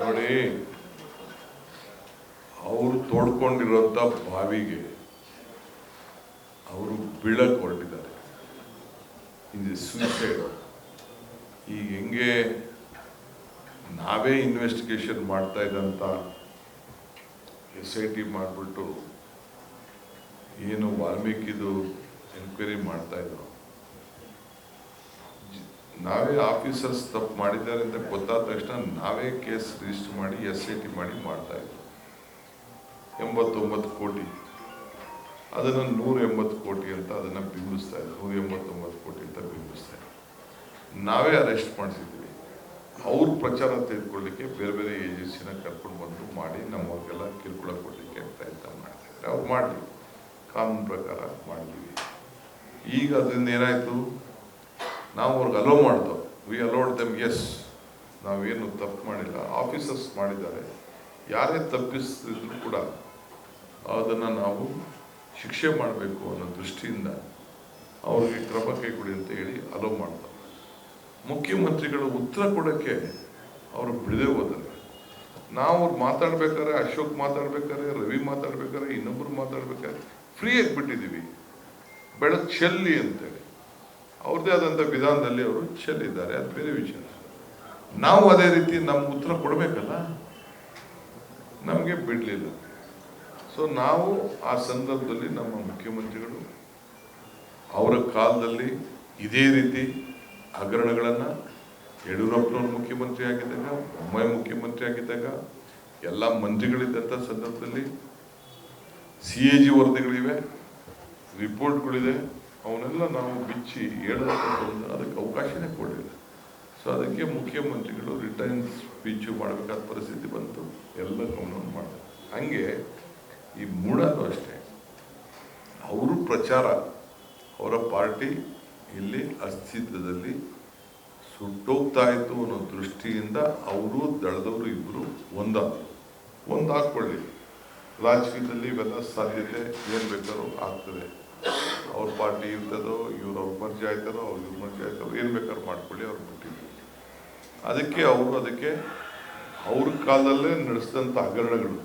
ನೋಡಿ, ಅವರು ತೋಡ್ಕೊಂಡಿರೋಂಥ ಬಾವಿಗೆ ಅವರು ಬೀಳಕ್ಕೆ ಹೊರಟಿದ್ದಾರೆ. ಇದು ಸೂಸೈಡ್ ಈಗ ಹೆಂಗೆ ನಾವೇ ಇನ್ವೆಸ್ಟಿಗೇಷನ್ ಮಾಡ್ತಾ ಇದ್ದಂತ ಎಸ್ ಐ ಟಿ ಮಾಡಿಬಿಟ್ಟು ಏನು ವಾಲ್ಮೀಕಿದು ಎನ್ಕ್ವೈರಿ ಮಾಡ್ತಾ ಇದ್ರು? ನಾವೇ ಆಫೀಸರ್ಸ್ ತಪ್ಪು ಮಾಡಿದ್ದಾರೆ ಅಂತ ಗೊತ್ತಾದ ತಕ್ಷಣ ನಾವೇ ಕೇಸ್ ರಿಜಿಸ್ಟರ್ ಮಾಡಿ, ಎಸ್ ಐ ಟಿ ಮಾಡಿ ಮಾಡ್ತಾ ಇದ್ವಿ. ಎಂಬತ್ತೊಂಬತ್ತು ಕೋಟಿ. ಅದನ್ನು ನೂರ ಎಂಬತ್ತು ಕೋಟಿ ಅಂತ ಅದನ್ನು ಬಿಂಬಿಸ್ತಾ ಇದ್ರು. ನೂರ ಎಂಬತ್ತೊಂಬತ್ತು ಕೋಟಿ ಅಂತ ಬಿಂಬಿಸ್ತಾ ಇದ್ರು. ನಾವೇ ಅರೆಸ್ಟ್ ಮಾಡಿಸಿದ್ವಿ ಅವ್ರ ಪ್ರಚಾರ ತೆಗೆದುಕೊಳ್ಳಿಕ್ಕೆ ಬೇರೆ ಬೇರೆ ಏಜೆನ್ಸಿನ ಕರ್ಕೊಂಡು ಬಂದು ಮಾಡಿ ನಮ್ಮವ್ರಿಗೆಲ್ಲ ಕಿರುಕುಳ ಕೊಡಲಿಕ್ಕೆ ಪ್ರಯತ್ನ ಮಾಡ್ತಾ ಇದ್ದಾರೆ ಅವ್ರು ಮಾಡಲಿ. ಕಾನೂನು ಪ್ರಕಾರ ಮಾಡಿದ್ವಿ ಈಗ ಅದರಿಂದ ಏನಾಯಿತು? ನಾವು ಅವ್ರಿಗೆ ಅಲೋ ಮಾಡ್ದು. ವಿ ಅಲೋಡ್ ದೆಮ್ ಎಸ್ ನಾವೇನು ತಪ್ಪು ಮಾಡಿಲ್ಲ. ಆಫೀಸರ್ಸ್ ಮಾಡಿದ್ದಾರೆ. ಯಾರೇ ತಪ್ಪಿಸಿದ್ರು ಕೂಡ ಅದನ್ನು ನಾವು ಶಿಕ್ಷೆ ಮಾಡಬೇಕು ಅನ್ನೋ ದೃಷ್ಟಿಯಿಂದ ಅವ್ರಿಗೆ ಕ್ರಮ ಕೈಗೊಳ್ಳಿ ಅಂತ ಹೇಳಿ ಅಲೋ ಮಾಡ್ತಾರೆ ಮುಖ್ಯಮಂತ್ರಿಗಳು ಉತ್ತರ ಕೊಡೋಕ್ಕೆ ಅವರು ಬಿಡದೆ ಹೋದರೆ, ನಾವು ಅವ್ರು ಮಾತಾಡ್ಬೇಕಾದ್ರೆ ಅಶೋಕ್ ಮಾತಾಡ್ಬೇಕಾದ್ರೆ, ರವಿ ಮಾತಾಡ್ಬೇಕಾದ್ರೆ, ಇನ್ನೊಬ್ರು ಮಾತಾಡ್ಬೇಕಾದ್ರೆ ಫ್ರೀಯಾಗಿ ಬಿಟ್ಟಿದ್ದೀವಿ ಬೆಳಕು ಚೆಲ್ಲಿ ಅಂತೇಳಿ. ಅವ್ರದ್ದೇ ಆದಂಥ ವಿಧಾನದಲ್ಲಿ ಅವರು ಚೆಲ್ಲಿದ್ದಾರೆ ಅದು ಬೇರೆ ವಿಚಾರ ನಾವು ಅದೇ ರೀತಿ ನಮ್ಮ ಉತ್ತರ ಕೊಡಬೇಕಲ್ಲ? ನಮಗೆ ಬಿಡಲಿಲ್ಲ. ಸೊ ನಾವು ಆ ಸಂದರ್ಭದಲ್ಲಿ ನಮ್ಮ ಮುಖ್ಯಮಂತ್ರಿಗಳು ಅವರ ಕಾಲದಲ್ಲಿ ಇದೇ ರೀತಿ ಹಗರಣಗಳನ್ನು ಯಡಿಯೂರಪ್ಪನವ್ರು ಮುಖ್ಯಮಂತ್ರಿ ಆಗಿದ್ದಾಗ, ಬೊಮ್ಮಾಯಿ ಮುಖ್ಯಮಂತ್ರಿ ಆಗಿದ್ದಾಗ, ಎಲ್ಲ ಮಂತ್ರಿಗಳಿದ್ದಂಥ ಸಂದರ್ಭದಲ್ಲಿ ಸಿ ಎ ಜಿ ವರದಿಗಳಿವೆ, ರಿಪೋರ್ಟ್ಗಳಿದೆ. ಅವನ್ನೆಲ್ಲ ನಾವು ಬಿಚ್ಚಿ ಹೇಳೋದಕ್ಕೆ ಅದಕ್ಕೆ ಅವಕಾಶನೇ ಕೊಡಲಿಲ್ಲ. ಸೊ ಅದಕ್ಕೆ ಮುಖ್ಯಮಂತ್ರಿಗಳು ರಿಟರ್ನ್ ಸ್ಪೀಚು ಮಾಡಬೇಕಾದ ಪರಿಸ್ಥಿತಿ ಬಂತು. ಎಲ್ಲ ಗಮನವನ್ನು ಮಾಡಿದೆ ಹಂಗೆ ಈ ಮೂಡಲು ಅಷ್ಟೇ, ಅವರು ಪ್ರಚಾರ, ಅವರ ಪಾರ್ಟಿ ಇಲ್ಲಿ ಅಸ್ತಿತ್ವದಲ್ಲಿ ಸುಟ್ಟೋಗ್ತಾ ಇತ್ತು ಅನ್ನೋ ದೃಷ್ಟಿಯಿಂದ ಅವರು, ದಳದವರು ಇಬ್ಬರು ಒಂದಾದರು ಒಂದು ಹಾಕ್ಕೊಳ್ಳಿ. ರಾಜಕೀಯದಲ್ಲಿ ಇವೆಲ್ಲ ಸಾಧ್ಯತೆ, ಏನು ಬೇಕಾದ್ರೂ ಆಗ್ತದೆ. ಅವ್ರ ಪಾರ್ಟಿ ಇರ್ತದೋ, ಇವ್ರು ಅವ್ರ ಮರ್ಜಿ ಆಯ್ತಾರೋ ಅವ್ರು ಇವ್ರ ಮರ್ಜಿ ಆಯ್ತಾರೋ ಏನು ಬೇಕಾದ್ರೂ ಮಾಡ್ಕೊಳ್ಳಿ, ಅವ್ರು ಬಿಟ್ಟಿದ್ರು ಅದಕ್ಕೆ ಅವರು ಅದಕ್ಕೆ ಅವ್ರ ಕಾಲದಲ್ಲೇ ನಡೆಸಿದಂಥ ಹಗರಣಗಳು.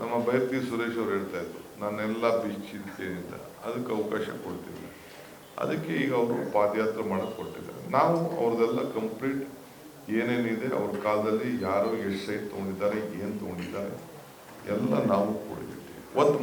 ನಮ್ಮ ಬೈರ್ತಿ ಸುರೇಶ್ ಅವರು ಹೇಳ್ತಾ ಇದ್ರು, ನಾನೆಲ್ಲ ಬಿಚ್ಚಿದ್ದೇನೆ ಅಂತ. ಅದಕ್ಕೆ ಅವಕಾಶ ಕೊಡ್ತಿಲ್ಲ. ಅದಕ್ಕೆ ಈಗ ಅವರು ಪಾದಯಾತ್ರೆ ಮಾಡಕ್ಕೆ ಕೊಟ್ಟಿದ್ದಾರೆ ನಾವು ಅವ್ರದೆಲ್ಲ ಕಂಪ್ಲೀಟ್ ಏನೇನಿದೆ, ಅವ್ರ ಕಾಲದಲ್ಲಿ ಯಾರು ಎಷ್ಟು ಸೈಟ್ ತೊಗೊಂಡಿದ್ದಾರೆ, ಏನು ತೊಗೊಂಡಿದ್ದಾರೆ, ಎಲ್ಲ ನಾವು ಕೊಡಿದ್ದೀವಿ ಒಂದು